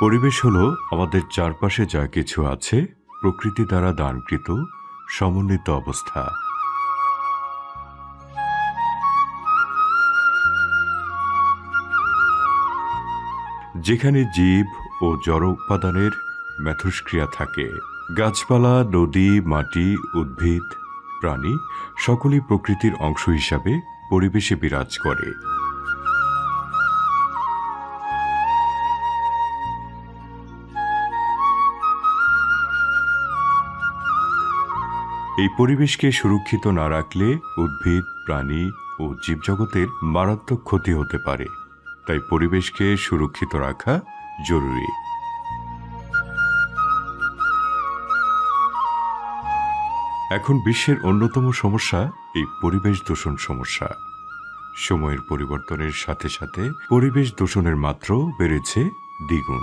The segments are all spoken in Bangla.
পরিবেশ হলো আমাদের চারপাশে যা কিছু আছে, প্রকৃতি দ্বারা দানকৃত, সমন্বিত অবস্থা। যেখানে জীব ও জড় উপাদানের ম্যাথস্ক্রিয়া থাকে। গাছপালা, নদী, মাটি, উদ্ভিদ, প্রাণী সকলই প্রকৃতির অংশ হিসাবে পরিবেশে বিরাজ করে। এই পরিবেশকে সুরক্ষিত না রাখলে উদ্ভিদ, প্রাণী ও জীবজগতের মারাত্মক ক্ষতি হতে পারে। তাই পরিবেশকে সুরক্ষিত রাখা জরুরি। এখন বিশ্বের অন্যতম সমস্যা এই পরিবেশ দূষণ সমস্যা। সময়ের পরিবর্তনের সাথে সাথে পরিবেশ দূষণের মাত্রাও বেড়েছে দ্বিগুণ।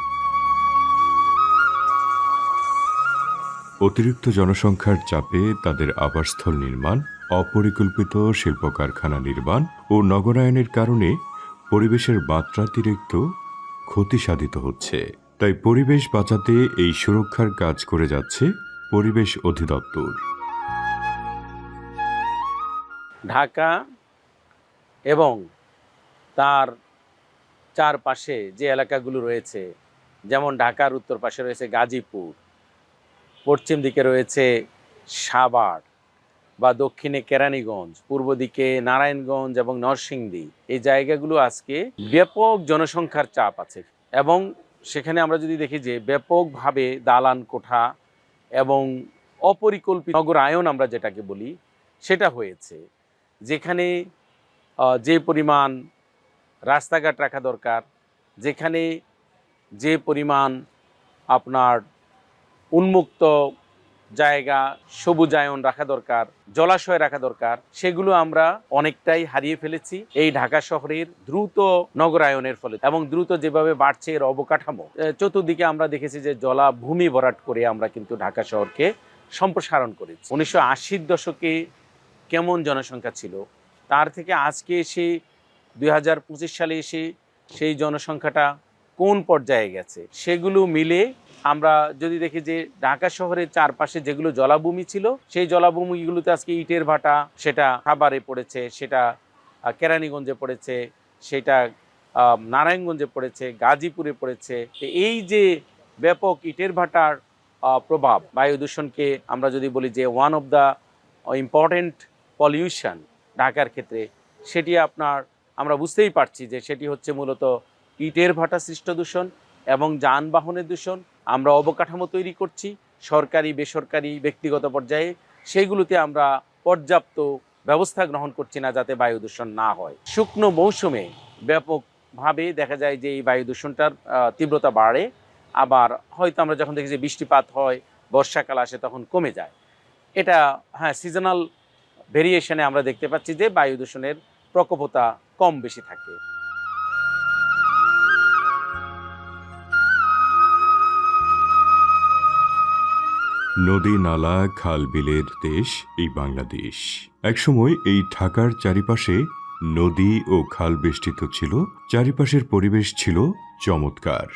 অতিরিক্ত জনসংখ্যার চাপে তাদের আবাসস্থল নির্মাণ, অপরিকল্পিত শিল্প কারখানা নির্মাণ ও নগরায়নের কারণে পরিবেশের মাত্রাতিরিক্ত ক্ষতি সাধিত হচ্ছে। তাই পরিবেশ বাঁচাতে এই সুরক্ষার কাজ করে যাচ্ছে পরিবেশ অধিদপ্তর। ঢাকা এবং তার চারপাশে যে এলাকাগুলো রয়েছে, যেমন ঢাকার উত্তর পাশে রয়েছে গাজীপুর পশ্চিম দিকে রয়েছে সাভার বা দক্ষিণে কেরানীগঞ্জ, পূর্ব দিকে নারায়ণগঞ্জ এবং নরসিংদী। এই জায়গাগুলো আজকে ব্যাপক জনসংখ্যার চাপ আছে এবং সেখানে আমরা যদি দেখি যে ব্যাপকভাবে দালান কোঠা এবং অপরিকল্পিত নগরায়ন আমরা যেটাকে বলি, সেটা হয়েছে। যেখানে যে পরিমাণ রাস্তাঘাট রাখা দরকার, যেখানে যে পরিমাণ আপনার উন্মুক্ত জায়গা, সবুজায়ন রাখা দরকার, জলাশয় রাখা দরকার, সেগুলো আমরা অনেকটাই হারিয়ে ফেলেছি এই ঢাকা শহরের দ্রুত নগরায়নের ফলে এবং দ্রুত যেভাবে বাড়ছে এর অবকাঠামো চতুর্দিকে আমরা দেখেছি যে জলা ভূমি ভরাট করে আমরা কিন্তু ঢাকা শহরকে সম্প্রসারণ করেছি। উনিশশো আশির দশকে কেমন জনসংখ্যা ছিল, তার থেকে আজকে এসে দুই হাজার পঁচিশ সালে এসে সেই জনসংখ্যাটা কোন পর্যায়ে গেছে, সেগুলো মিলে আমরা যদি দেখি যে ঢাকা শহরের চারপাশে যেগুলো জলাভূমি ছিল, সেই জলাভূমিগুলোতে আজকে ইটের ভাটা, সেটা খাবারে পড়েছে, সেটা কেরানীগঞ্জে পড়েছে, সেটা নারায়ণগঞ্জে পড়েছে, গাজীপুরে পড়েছে। এই যে ব্যাপক ইটের ভাটার প্রভাব, বায়ু দূষণকে আমরা যদি বলি যে one of the important pollution ঢাকার ক্ষেত্রে, সেটি আপনার, আমরা বুঝতেই পারছি যে সেটি হচ্ছে মূলত ইটের ভাটা সৃষ্ট দূষণ এবং যানবাহনের দূষণ আমরা অবকাঠামো তৈরি করছি, সরকারি, বেসরকারি, ব্যক্তিগত পর্যায়ে, সেইগুলোতে আমরা পর্যাপ্ত ব্যবস্থা গ্রহণ করছি না যাতে বায়ু দূষণ না হয়। শুকনো মৌসুমে ব্যাপকভাবে দেখা যায় যে এই বায়ু দূষণটার তীব্রতা বাড়ে, আবার হয়তো আমরা যখন দেখি যে বৃষ্টিপাত হয়, বর্ষাকাল আসে তখন কমে যায়। এটা হ্যাঁ সিজনাল ভেরিয়েশনে আমরা দেখতে পাচ্ছি যে বায়ু দূষণের প্রকোপতা কম বেশি থাকে। নদী, নালা, খাল, বিলের দেশ এই বাংলাদেশ। একসময় এই ঢাকার চারিপাশে নদী ও খাল বেষ্টিত ছিল, চারিপাশের পরিবেশ ছিল চমৎকার।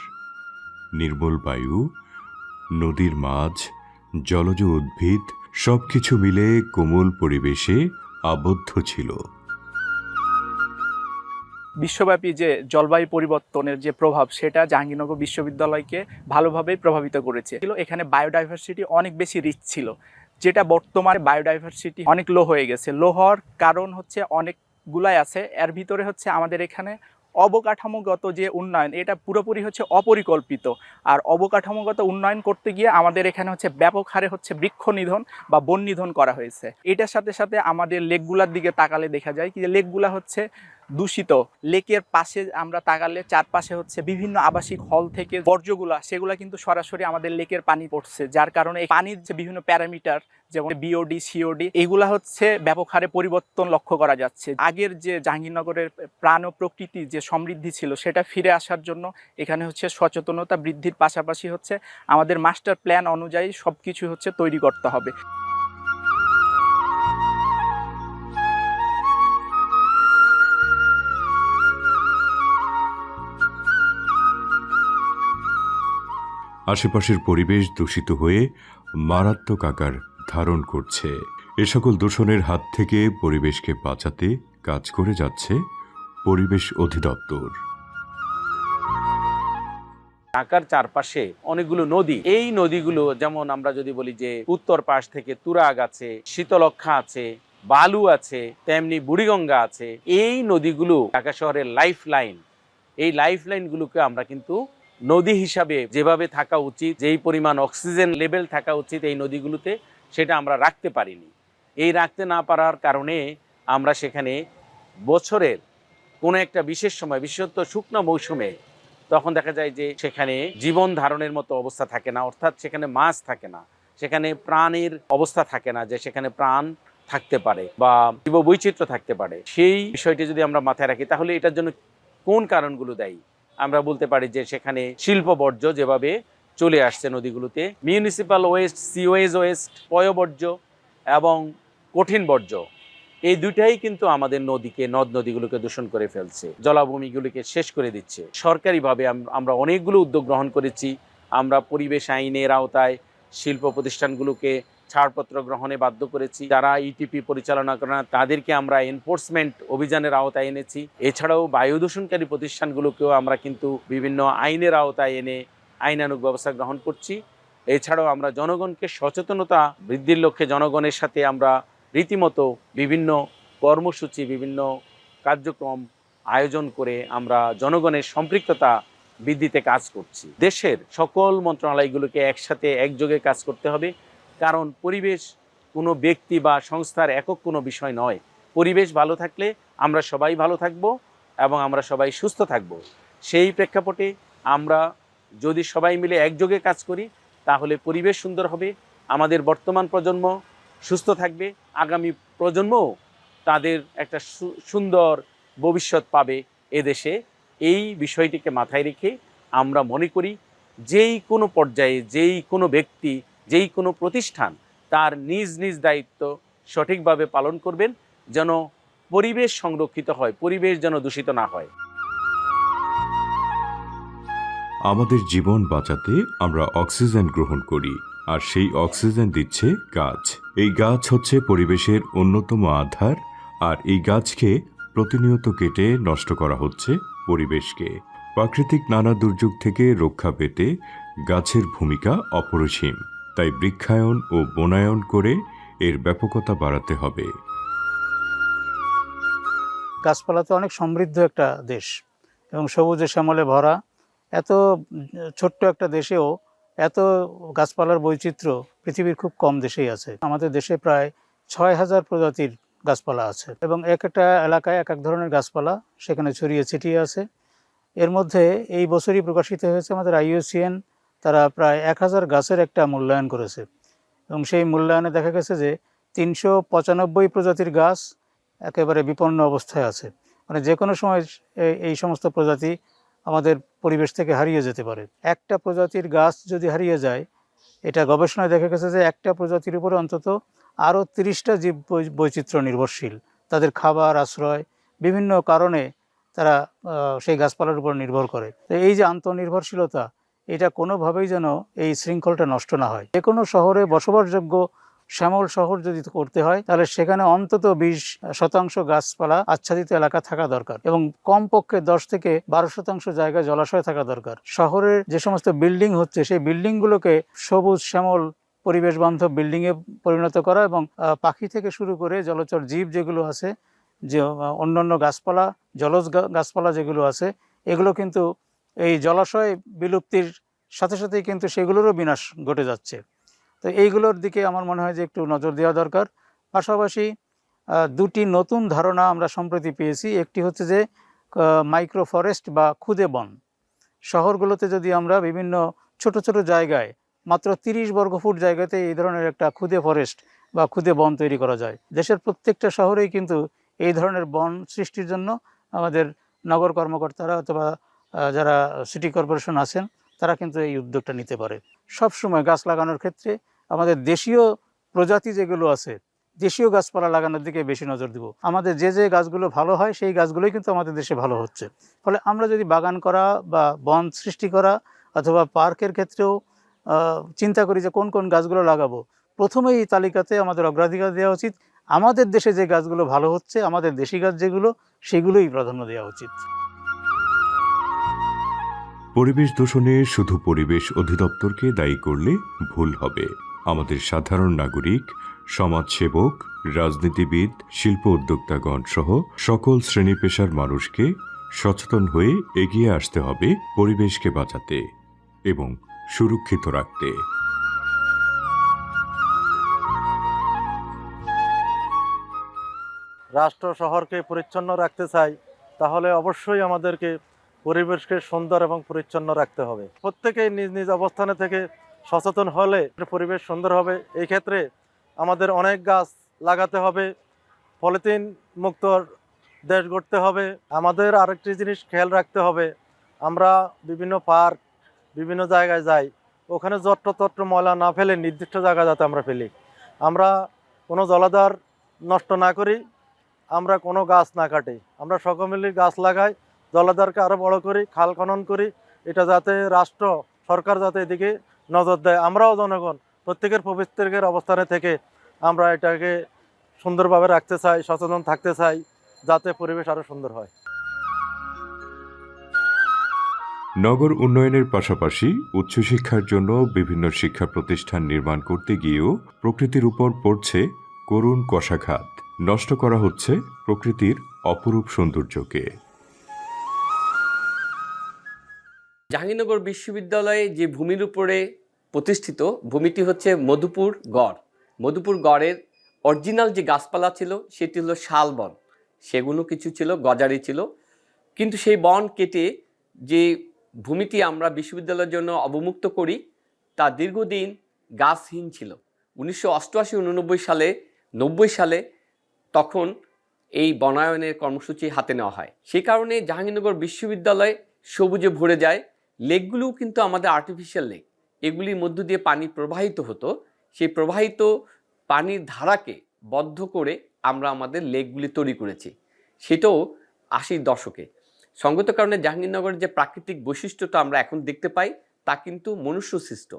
নির্মল বায়ু, নদীর মাছ জলজ উদ্ভিদ, সবকিছু মিলে কোমল পরিবেশে আবদ্ধ ছিল। বিশ্বব্যাপী যে জলবায়ু পরিবর্তনের যে প্রভাব, সেটা জাহাঙ্গীরনগর বিশ্ববিদ্যালয়কে ভালোভাবেই প্রভাবিত করেছে। এখানে বায়োডাইভার্সিটি অনেক বেশি রিচ ছিল, যেটা বর্তমানে বায়োডাইভার্সিটি অনেক লো হয়ে গেছে। লো হওয়ার কারণ হচ্ছে অনেকগুলাই আছে, এর ভিতরে হচ্ছে আমাদের এখানে অবকাঠামোগত যে উন্নয়ন, এটা পুরোপুরি হচ্ছে অপরিকল্পিত। আর অবকাঠামোগত উন্নয়ন করতে গিয়ে আমাদের এখানে হচ্ছে ব্যাপক হারে হচ্ছে বৃক্ষ নিধন বা বন নিধন করা হয়েছে। এটার সাথে সাথে আমাদের লেকগুলার দিকে তাকালে দেখা যায় কি লেকগুলা হচ্ছে দূষিত। লেকের পাশে আমরা তাকালে চারপাশে হচ্ছে বিভিন্ন আবাসিক হল থেকে বর্জ্যগুলা, সেগুলা কিন্তু সরাসরি আমাদের লেকের পানি পড়ছে, যার কারণে পানির যে বিভিন্ন প্যারামিটার, যেমন বিওডি সিওডি এগুলা হচ্ছে ব্যাপক হারে পরিবর্তন লক্ষ্য করা যাচ্ছে। আগের যে জাহাঙ্গীরনগরের প্রাণ ও প্রকৃতি যে সমৃদ্ধি ছিল, সেটা ফিরে আসার জন্য এখানে হচ্ছে সচেতনতা বৃদ্ধির পাশাপাশি হচ্ছে আমাদের মাস্টার প্ল্যান অনুযায়ী সব কিছু হচ্ছে তৈরি করতে হবে। আশেপাশের পরিবেশ দূষিত হয়ে মারাত্মক আকার ধারণ করছে। এ সকল দূষণের হাত থেকে পরিবেশকে বাঁচাতে কাজ করে যাচ্ছে পরিবেশ অধিদপ্তর। ঢাকার চারপাশে অনেকগুলো নদী। এই নদীগুলো যেমন আমরা যদি বলি যে উত্তর পাশ থেকে তুরাগ আছে শীতলক্ষা আছে, বালু আছে, তেমনি বুড়িগঙ্গা আছে, এই নদীগুলো ঢাকা শহরের লাইফ লাইন এই লাইফ লাইনগুলোকে আমরা কিন্তু নদী হিসাবে যেভাবে থাকা উচিত, যেই পরিমাণ অক্সিজেন লেভেল থাকা উচিত এই নদীগুলোতে, সেটা আমরা রাখতে পারিনি। এই রাখতে না পারার কারণে আমরা সেখানে বছরের কোনো একটা বিশেষ সময়, বিশেষত শুকনো মৌসুমে, তখন দেখা যায় যে সেখানে জীবন ধারণের মতো অবস্থা থাকে না, অর্থাৎ সেখানে মাছ থাকে না, সেখানে প্রাণের অবস্থা থাকে না যে সেখানে প্রাণ থাকতে পারে বা জীব বৈচিত্র্য থাকতে পারে। সেই বিষয়টি যদি আমরা মাথায় রাখি, তাহলে এটার জন্য কোন কারণগুলো দায়ী? আমরা বলতে পারি যে সেখানে শিল্প বর্জ্য যেভাবে চলে আসছে নদীগুলোতে মিউনিসিপাল ওয়েস্ট সিওয়েজ ওয়েস্ট পয়বর্জ্য এবং কঠিন বর্জ্য, এই দুইটাই কিন্তু আমাদের নদীকে, নদ নদীগুলোকে দূষণ করে ফেলছে, জলাভূমিগুলোকে শেষ করে দিচ্ছে। সরকারিভাবে আমরা অনেকগুলো উদ্যোগ গ্রহণ করেছি। আমরা পরিবেশ আইনের আওতায় শিল্প প্রতিষ্ঠানগুলোকে ছাড়পত্র গ্রহণে বাধ্য করেছি। যারা ইটিপি পরিচালনা করে না, তাদেরকে আমরা এনফোর্সমেন্ট অভিযানের আওতায় এনেছি। এছাড়াও বায়ু দূষণকারী প্রতিষ্ঠানগুলোকেও আমরা কিন্তু বিভিন্ন আইনের আওতায় এনে আইনানুগ ব্যবস্থা গ্রহণ করছি। এছাড়াও আমরা জনগণকে সচেতনতা বৃদ্ধির লক্ষ্যে জনগণের সাথে আমরা রীতিমতো বিভিন্ন কর্মসূচি, বিভিন্ন কার্যক্রম আয়োজন করে আমরা জনগণের সম্পৃক্ততা বৃদ্ধিতে কাজ করছি। দেশের সকল মন্ত্রণালয়গুলোকে একসাথে একযোগে কাজ করতে হবে। কারণ পরিবেশ কোনো ব্যক্তি বা সংস্থার একক কোনো বিষয় নয়। পরিবেশ ভালো থাকলে আমরা সবাই ভালো থাকব এবং আমরা সবাই সুস্থ থাকব। সেই প্রেক্ষাপটে আমরা যদি সবাই মিলে একযোগে কাজ করি, তাহলে পরিবেশ সুন্দর হবে, আমাদের বর্তমান প্রজন্ম সুস্থ থাকবে, আগামী প্রজন্মও তাদের একটা সুন্দর ভবিষ্যৎ পাবে এদেশে। এই বিষয়টিকে মাথায় রেখে আমরা মনে করি, যেই কোনো পর্যায়ে যেই কোনো ব্যক্তি যেই কোনো প্রতিষ্ঠান তার নিজ নিজ দায়িত্ব সঠিকভাবে পালন করবেন, যেন পরিবেশ সংরক্ষিত হয়, পরিবেশ যেন দূষিত না হয়। আমাদের জীবন বাঁচাতে আমরা অক্সিজেন গ্রহণ করি, আর সেই অক্সিজেন দিচ্ছে গাছ। এই গাছ হচ্ছে পরিবেশের অন্যতম আধার, আর এই গাছকে প্রতিনিয়ত কেটে নষ্ট করা হচ্ছে পরিবেশকে। প্রাকৃতিক নানা দুর্যোগ থেকে রক্ষা পেতে গাছের ভূমিকা অপরিসীম। তাই বৃক্ষায়ন ও বনায়ন করে এর ব্যাপকতা বাড়াতে হবে। গাছপালাতে অনেক সমৃদ্ধ একটা দেশ এবং সবুজে শ্যামলে ভরা। এত ছোট্ট একটা দেশেও এত গাছপালার বৈচিত্র্য পৃথিবীর খুব কম দেশেই আছে। আমাদের দেশে প্রায় ছয় হাজার প্রজাতির গাছপালা আছে এবং এক একটা এলাকায় এক এক ধরনের গাছপালা সেখানে ছড়িয়ে ছিটিয়ে আছে। এর মধ্যে এই বছরই প্রকাশিত হয়েছে আমাদের আইইউসিএন তারা প্রায় এক হাজার গাছের একটা মূল্যায়ন করেছে। এবং সেই মূল্যায়নে দেখা গেছে যে তিনশো পঁচানব্বই প্রজাতির গাছ একেবারে বিপন্ন অবস্থায় আছে। মানে যে কোনো সময় এই- সমস্ত প্রজাতি আমাদের পরিবেশ থেকে হারিয়ে যেতে পারে। একটা প্রজাতির গাছ যদি হারিয়ে যায়, এটা গবেষণায় দেখা গেছে যে একটা প্রজাতির উপরে অন্তত আরও তিরিশটা জীব বৈচিত্র্য নির্ভরশীল। তাদের খাবার, আশ্রয়, বিভিন্ন কারণে তারা সেই গাছপালার উপর নির্ভর করে। তো এই যে আন্তনির্ভরশীলতা এটা কোনোভাবেই যেন এই শৃঙ্খলটা নষ্ট না হয়। যে কোনো শহরে বসবাসযোগ্য শ্যামল শহর যদি করতে হয়, তাহলে সেখানে অন্তত বিশ শতাংশ গাছপালা আচ্ছাদিত এলাকা থাকা দরকার এবং কমপক্ষে দশ থেকে বারো শতাংশ জায়গায় জলাশয় থাকা দরকার। শহরের যে সমস্ত বিল্ডিং হচ্ছে, সেই বিল্ডিংগুলোকে সবুজ, শ্যামল পরিবেশ বান্ধব বিল্ডিংয়ে পরিণত করা এবং পাখি থেকে শুরু করে জলচর জীব যেগুলো আছে, যে, অন্যান্য গাছপালা, জলজ গাছপালা যেগুলো আছে, এগুলো কিন্তু এই জলাশয় বিলুপ্তির সাথে সাথেই কিন্তু সেগুলোরও বিনাশ ঘটে যাচ্ছে। তো এইগুলোর দিকে আমার মনে হয় যে একটু নজর দেওয়া দরকার। পাশাপাশি দুটি নতুন ধারণা আমরা সম্প্রতি পেয়েছি। একটি হচ্ছে যে মাইক্রো ফরেস্ট বা খুদে বন। শহরগুলোতে যদি আমরা বিভিন্ন ছোট ছোট জায়গায়, মাত্র তিরিশ বর্গফুট জায়গাতে এই ধরনের একটা খুদে ফরেস্ট বা খুদে বন তৈরি করা যায়। দেশের প্রত্যেকটা শহরেই কিন্তু এই ধরনের বন সৃষ্টির জন্য আমাদের নগর কর্মকর্তারা অথবা যারা সিটি কর্পোরেশন আছেন, তারা কিন্তু এই উদ্যোগটা নিতে পারে। সব সময় গাছ লাগানোর ক্ষেত্রে আমাদের দেশীয় প্রজাতি যেগুলো আছে, দেশীয় গাছপালা লাগানোর দিকে বেশি নজর দিব। আমাদের যে যে গাছগুলো ভালো হয়, সেই গাছগুলোই কিন্তু আমাদের দেশে ভালো হচ্ছে। ফলে আমরা যদি বাগান করা বা বন সৃষ্টি করা অথবা পার্কের ক্ষেত্রেও চিন্তা করি যে কোন কোন গাছগুলো লাগাবো, প্রথমেই এই তালিকাতে আমাদের অগ্রাধিকার দেওয়া উচিত। আমাদের দেশে যে গাছগুলো ভালো হচ্ছে, আমাদের দেশি গাছ যেগুলো, সেগুলোই প্রাধান্য দেওয়া উচিত। পরিবেশ দূষণে শুধু পরিবেশ অধিদপ্তরকে দায়ী করলে ভুল হবে। আমাদের সাধারণ নাগরিক, সমাজসেবক, রাজনীতিবিদ, শিল্প উদ্যোক্তাগণ সহ সকল শ্রেণি পেশার মানুষকে সচেতন হয়ে এগিয়ে আসতে হবে পরিবেশকে বাঁচাতে এবং সুরক্ষিত রাখতে। রাষ্ট্র শহরকে পরিচ্ছন্ন রাখতে চাই, তাহলে অবশ্যই আমাদেরকে পরিবেশকে সুন্দর এবং পরিচ্ছন্ন রাখতে হবে। প্রত্যেকেই নিজ নিজ অবস্থানে থেকে সচেতন হলে পরিবেশ সুন্দর হবে। এই ক্ষেত্রে আমাদের অনেক গাছ লাগাতে হবে, পলিথিন মুক্ত দেশ গড়তে হবে। আমাদের আরেকটি জিনিস খেয়াল রাখতে হবে, আমরা বিভিন্ন পার্ক, বিভিন্ন জায়গায় যাই, ওখানে যত্রতত্র ময়লা না ফেলে নির্দিষ্ট জায়গা যাতে আমরা ফেলি। আমরা কোনো জলাধার নষ্ট না করি, আমরা কোনো গাছ না কাটি। আমরা সকল মিলে গাছ লাগাই জলাধারকে আরও বড় করি, খাল খনন করি, এটা যাতে রাষ্ট্র, সরকার যাতে এদিকে নজর দেয়। আমরাও জনগণ, প্রত্যেকের প্রত্যেকের অবস্থানে থেকে আমরা এটাকে সুন্দরভাবে রাখতে চাই, সচেতন থাকতে চাই, যাতে পরিবেশ আরও সুন্দর হয়। নগর উন্নয়নের পাশাপাশি উচ্চশিক্ষার জন্য বিভিন্ন শিক্ষা প্রতিষ্ঠান নির্মাণ করতে গিয়েও প্রকৃতির উপর পড়ছে করুণ কষাঘাত। নষ্ট করা হচ্ছে প্রকৃতির অপরূপ সৌন্দর্যকে। জাহাঙ্গীরনগর বিশ্ববিদ্যালয়ে যে ভূমির উপরে প্রতিষ্ঠিত, ভূমিটি হচ্ছে মধুপুর গড়। মধুপুর গড়ের অরিজিনাল যে গাছপালা ছিল, সেটি হলো শাল বন। সেগুলো কিছু ছিল, গজারি ছিল। কিন্তু সেই বন কেটে যে ভূমিটি আমরা বিশ্ববিদ্যালয়ের জন্য অবমুক্ত করি, তা দীর্ঘদিন গাছহীন ছিল। উনিশশো অষ্টআশি উননব্বই সালে, নব্বই সালে তখন এই বনায়নের কর্মসূচি হাতে নেওয়া হয়। সেই কারণে জাহাঙ্গীরনগর বিশ্ববিদ্যালয় সবুজে ভরে যায়। লেকগুলোও কিন্তু আমাদের আর্টিফিশিয়াল লেক এগুলির মধ্য দিয়ে পানি প্রবাহিত হতো। সেই প্রবাহিত পানির ধারাকে বদ্ধ করে আমরা আমাদের লেকগুলি তৈরি করেছি। সেটাও আশির দশকে। সঙ্গত কারণে জাহাঙ্গীরনগরের যে প্রাকৃতিক বৈশিষ্ট্যটা আমরা এখন দেখতে পাই, তা কিন্তু মনুষ্য সৃষ্ট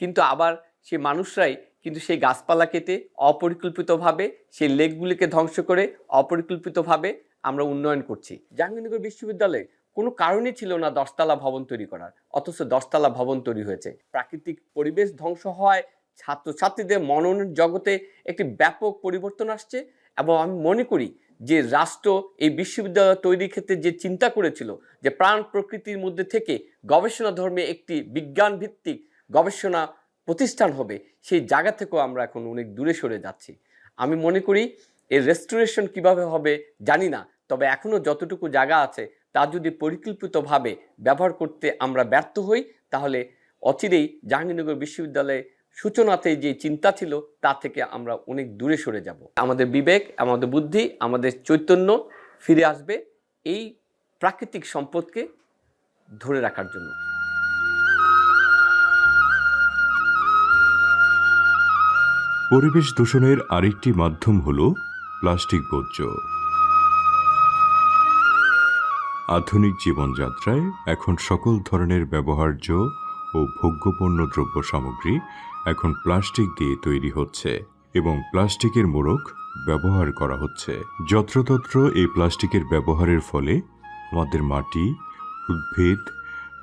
কিন্তু আবার সে মানুষরাই কিন্তু সেই গাছপালা কেটে অপরিকল্পিতভাবে সেই লেকগুলিকে ধ্বংস করে অপরিকল্পিতভাবে আমরা উন্নয়ন করছি। জাহাঙ্গীরনগর বিশ্ববিদ্যালয়ে কোনো কারণই ছিল না দশতলা ভবন তৈরি করার, অথচ দশতলা ভবন তৈরি হয়েছে। প্রাকৃতিক পরিবেশ ধ্বংস হওয়ায় ছাত্রছাত্রীদের মননের জগতে একটি ব্যাপক পরিবর্তন আসছে এবং আমি মনে করি যে রাষ্ট্র এই বিশ্ববিদ্যালয় তৈরির ক্ষেত্রে যে চিন্তা করেছিল, যে প্রাণ প্রকৃতির মধ্যে থেকে গবেষণা ধর্মে একটি বিজ্ঞান ভিত্তিক গবেষণা প্রতিষ্ঠান হবে, সেই জায়গা থেকেও আমরা এখন অনেক দূরে সরে যাচ্ছি। আমি মনে করি এর রেস্টোরেশন কীভাবে হবে জানি না, তবে এখনও যতটুকু জায়গা আছে তা যদি পরিকল্পিতভাবে ব্যবহার করতে আমরা ব্যর্থ হই, তাহলে অচিরেই জাহাঙ্গীরনগর বিশ্ববিদ্যালয়ে সূচনাতে যে চিন্তা ছিল, তা থেকে আমরা অনেক দূরে সরে যাব। আমাদের বিবেক, আমাদের বুদ্ধি, আমাদের চৈতন্য ফিরে আসবে এই প্রাকৃতিক সম্পদকে ধরে রাখার জন্য। পরিবেশ দূষণের আরেকটি মাধ্যম হল প্লাস্টিক বর্জ্য। আধুনিক জীবনযাত্রায় এখন সকল ধরনের ব্যবহার্য ও ভোগ্যপণ্য দ্রব্য সামগ্রী এখন প্লাস্টিক দিয়ে তৈরি হচ্ছে এবং প্লাস্টিকের মোড়ক ব্যবহার করা হচ্ছে। যত্রতত্র এই প্লাস্টিকের ব্যবহারের ফলে আমাদের মাটি, উদ্ভিদ,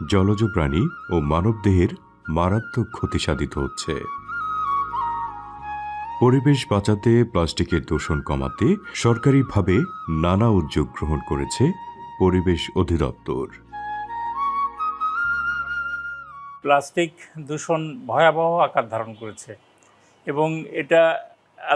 জলজ প্রাণী ও মানবদেহের মারাত্মক ক্ষতি সাধিত হচ্ছে। পরিবেশ বাঁচাতে প্লাস্টিকের দূষণ কমাতে সরকারিভাবে নানা উদ্যোগ গ্রহণ করেছে পরিবেশ অধিদপ্তর। প্লাস্টিক দূষণ ভয়াবহ আকার ধারণ করেছে এবং এটা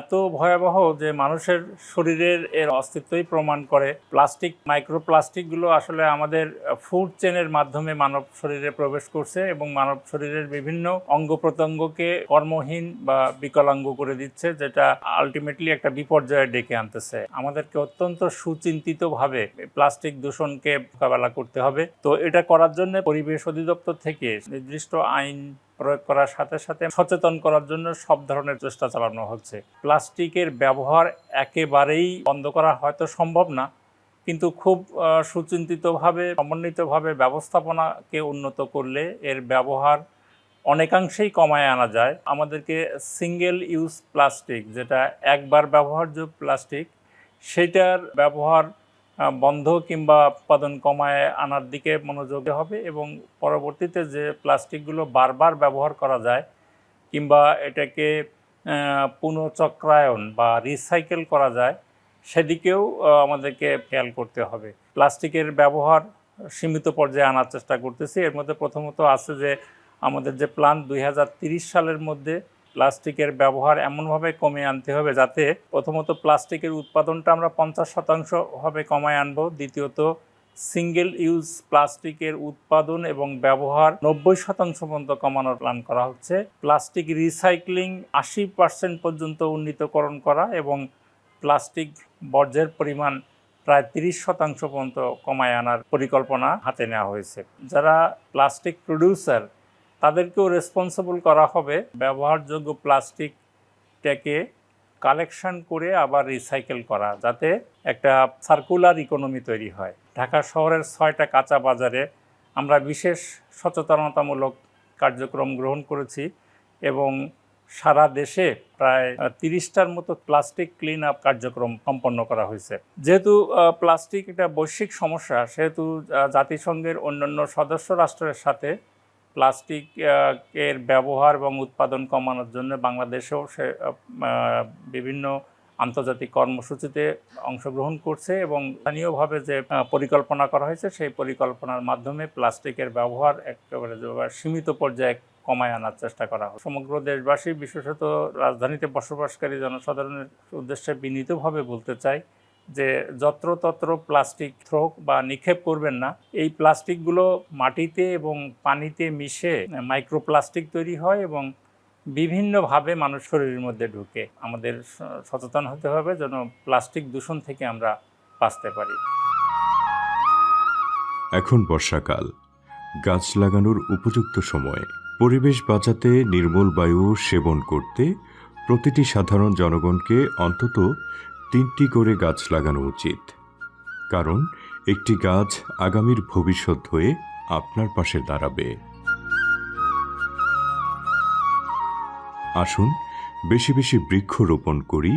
এত ভয়াবহ যে মানুষের শরীরের এর অস্তিত্বই প্রমাণ করে। প্লাস্টিক মাইক্রোপ্লাস্টিকগুলো আসলে আমাদের ফুড চেনের মাধ্যমে মানব শরীরে প্রবেশ করছে এবং মানব শরীরের বিভিন্ন অঙ্গ প্রত্যঙ্গকে কর্মহীন বা বিকলাঙ্গ করে দিচ্ছে, যেটা আলটিমেটলি একটা বিপর্যয়ে ডেকে আনতেছে। আমাদেরকে অত্যন্ত সুচিন্তিতভাবে প্লাস্টিক দূষণকে মোকাবেলা করতে হবে। তো এটা করার জন্য পরিবেশ অধিদপ্তর থেকে নির্দিষ্ট আইন প্রয়োগ করার সাথে সাথে সচেতন করার জন্য সব ধরনের চেষ্টা চালানো হচ্ছে। প্লাস্টিকের ব্যবহার একেবারেই বন্ধ করা হয়তো সম্ভব না, কিন্তু খুব সুচিন্তিতভাবে, সমন্বিতভাবে ব্যবস্থাপনাকে উন্নত করলে এর ব্যবহার অনেকাংশেই কমায় আনা যায়। আমাদেরকে সিঙ্গেল ইউজ প্লাস্টিক যেটা একবার ব্যবহার্য প্লাস্টিক সেটার ব্যবহার বন্ধ কিংবা উৎপাদন কমায় আনার দিকে মনোযোগ হবে এবং পরবর্তীতে যে প্লাস্টিকগুলো বারবার ব্যবহার করা যায় কিংবা এটাকে পুনঃচক্রায়ন বা রিসাইকেল করা যায়, সেদিকেও আমাদেরকে খেয়াল করতে হবে। প্লাস্টিকের ব্যবহার সীমিত পর্যায়ে আনার চেষ্টা করতেছি। এর মধ্যে প্রথমত আছে যে, আমাদের যে প্ল্যান দুই সালের মধ্যে প্লাস্টিকের ব্যবহার এমনভাবে কমে আনতে হবে যাতে প্রথমত প্লাস্টিকের উৎপাদনটা আমরা পঞ্চাশ শতাংশ ভাবে কমায় আনব, দ্বিতীয়ত সিঙ্গেল ইউজ প্লাস্টিকের উৎপাদন এবং ব্যবহার নব্বই শতাংশ পর্যন্ত কমানোর প্ল্যান করা হচ্ছে। প্লাস্টিক রিসাইক্লিং আশি পার্সেন্ট পর্যন্ত উন্নীতকরণ করা এবং প্লাস্টিক বর্জ্যের পরিমাণ প্রায় তিরিশ শতাংশ পর্যন্ত কমায় আনার পরিকল্পনা হাতে নেওয়া হয়েছে। যারা প্লাস্টিক প্রডিউসার তাদেরকেও রেসপন্সিবল করা হবে। ব্যবহারযোগ্য প্লাস্টিকটাকে কালেকশন করে আবার রিসাইকেল করা, যাতে একটা সার্কুলার ইকোনমি তৈরি হয়। ঢাকা শহরের ছয়টা কাঁচা বাজারে আমরা বিশেষ সচেতনতামূলক কার্যক্রম গ্রহণ করেছি এবং সারা দেশে প্রায় তিরিশটার মতো প্লাস্টিক ক্লিন আপ কার্যক্রম সম্পন্ন করা হয়েছে। যেহেতু প্লাস্টিক একটা বৈশ্বিক সমস্যা, সেহেতু জাতিসংঘের অন্যান্য সদস্য রাষ্ট্রের সাথে প্লাস্টিক এর ব্যবহার এবং উৎপাদন কমানোর জন্য বাংলাদেশেও সে বিভিন্ন আন্তর্জাতিক কর্মসূচিতে অংশগ্রহণ করছে এবং স্থানীয়ভাবে যে পরিকল্পনা করা হয়েছে, সেই পরিকল্পনার মাধ্যমে প্লাস্টিকের ব্যবহার একেবারে সীমিত পর্যায়ে কমায় আনার চেষ্টা করা হয় সমগ্র দেশবাসী, বিশেষত রাজধানীতে বসবাসকারী জনসাধারণের উদ্দেশ্যে বিনীতভাবে বলতে চাই যে যত্রতত্র প্লাস্টিক থ্রোক বা নিক্ষেপ করবেন না, এই প্লাস্টিকগুলো মাটিতে এবং পানিতে মিশে মাইক্রোপ্লাস্টিক তৈরি হয় এবং বিভিন্নভাবে মানুষ শরীরের মধ্যে ঢুকে। আমাদের সচেতন হতে হবে যেন প্লাস্টিক দূষণ থেকে আমরা বাঁচতে পারি। এখন বর্ষাকাল। গাছ লাগানোর উপযুক্ত সময়। পরিবেশ বাঁচাতে নির্মল বায়ু সেবন করতে প্রতিটি সাধারণ জনগণকে অন্তত তিনটি করে গাছ লাগানো উচিত। কারণ, একটি গাছ আগামীর ভবিষ্যৎ হয়ে আপনার পাশে দাঁড়াবে। আসুন, বেশি বেশি বৃক্ষ রোপণ করি,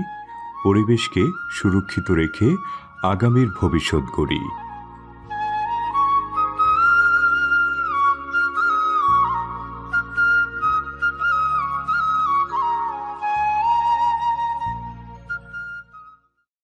পরিবেশকে সুরক্ষিত রেখে আগামীর ভবিষ্যৎ গড়ি।